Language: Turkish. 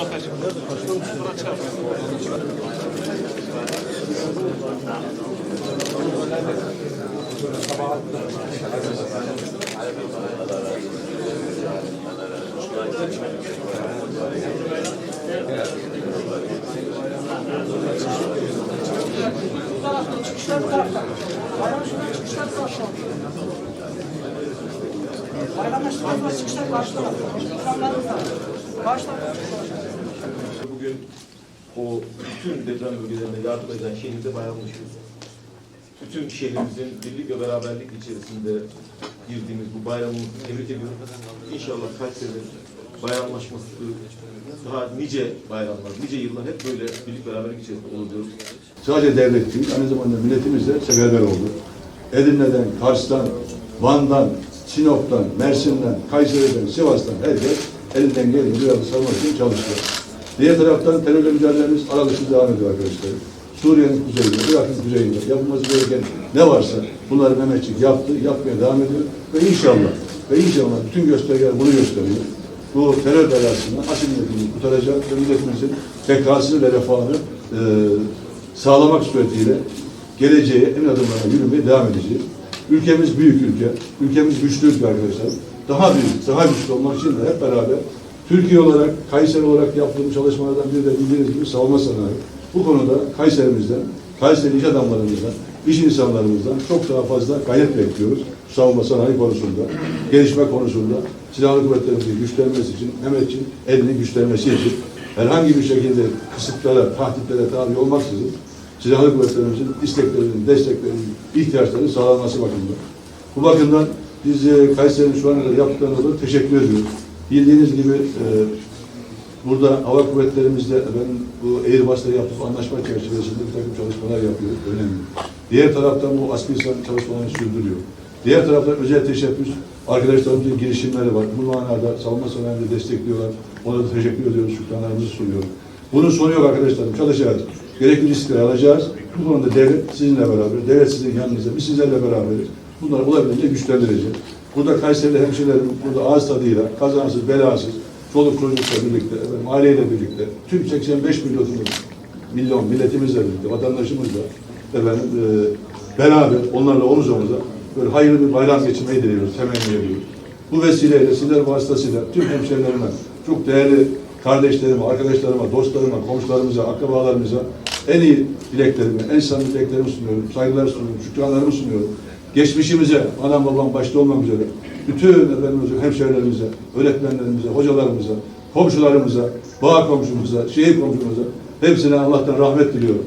Zafer. Çıkışlar bu tarafta. Bayram şimdi çıkışlar tarafta. Bayramlaştırma çıkışlar karşı tarafta. İkramlarımız var. Karşı tarafta. Bugün o bütün deprem bölgelerine yardım eden şehirde bayramlaşıyoruz. Bütün şehrimizin birlik ve beraberlik içerisinde girdiğimiz bu bayramımızı tebrik ediyorum. İnşallah Kayseri'nin bayramlaşması daha nice bayramlar, nice yıllar hep böyle birlik beraberlik içerisinde olur. Sadece devlet değil, aynı zamanda milletimiz de seferber oldu. Edirne'den, Kars'tan, Van'dan, Sinop'tan, Mersin'den, Kayseri'den, Sivas'tan herkes elinden geldiği bir savunmak için çalıştı. Diğer taraftan terörle mücadelemiz aralıksız devam ediyor arkadaşlar. Suriye'nin kuzeyinde, Irak'ın kuzeyinde yapılması gereken ne varsa bunları Mehmetçik yaptı, yapmaya devam ediyor. Ve inşallah, ve inşallah bütün göstergeler bunu gösteriyor. Bu terör belasından asil milletimizi kurtaracak ve milletimizin bekasını ve refahını e, sağlamak suretiyle geleceğe en adımlara yürümeye devam edeceğiz. Ülkemiz büyük ülke, ülkemiz güçlü ülke arkadaşlar. Daha büyük, daha güçlü olmak için de hep beraber Türkiye olarak, Kayseri olarak yaptığımız çalışmalardan biri de bildiğiniz gibi savunma sanayi. Bu konuda Kayserimizden, Kayseri iş adamlarımızdan, iş insanlarımızdan çok daha fazla gayret bekliyoruz. Savunma sanayi konusunda, gelişme konusunda, silahlı kuvvetlerimizin güçlenmesi için, Mehmetçiğin elini güçlenmesi için herhangi bir şekilde kısıtlara, tahditlere tabi olmaksızın silahlı kuvvetlerimizin isteklerinin, desteklerinin, ihtiyaçlarının sağlanması bakımından. Bu bakımdan biz e, Kayseri'nin şu ana kadar yaptıklarına da teşekkür ediyoruz. Bildiğiniz gibi e, burada hava kuvvetlerimizle ben bu Airbus'la yaptığı anlaşma çerçevesinde bir takım çalışmalar yapıyoruz. Önemli. Diğer taraftan bu sağlık çalışmalarını sürdürüyor. Diğer taraftan özel teşebbüs arkadaşlarımızın girişimleri var. Bu manada savunma sanayini destekliyorlar. Ona da teşekkür ediyoruz. Şükranlarımızı sunuyoruz. Bunun sonu yok arkadaşlarım. Çalışacağız. Gerekli riskleri alacağız. Bu konuda devlet sizinle beraber, devlet sizin yanınızda, biz sizlerle beraberiz. Bunları olabildiğince güçlendireceğiz. Burada Kayseri'de hemşehrilerim burada ağız tadıyla, kazansız, belasız, çoluk çocukla birlikte, efendim, aileyle birlikte, tüm 85 milyonumuz, milyon milletimizle birlikte, vatandaşımızla efendim, e, beraber onlarla omuz omuza böyle hayırlı bir bayram geçirmeyi diliyoruz, temenni ediyoruz. Bu vesileyle sizler vasıtasıyla tüm hemşehrilerime, çok değerli kardeşlerime, arkadaşlarıma, dostlarıma, komşularımıza, akrabalarımıza en iyi dileklerimi, en samimi dileklerimi sunuyorum, saygılar sunuyorum, şükranlarımı sunuyorum. Geçmişimize, anam babam başta olmak üzere, bütün efendim, hemşehrilerimize, öğretmenlerimize, hocalarımıza, komşularımıza, bağ komşumuza, şehir komşumuza hepsine Allah'tan rahmet diliyorum.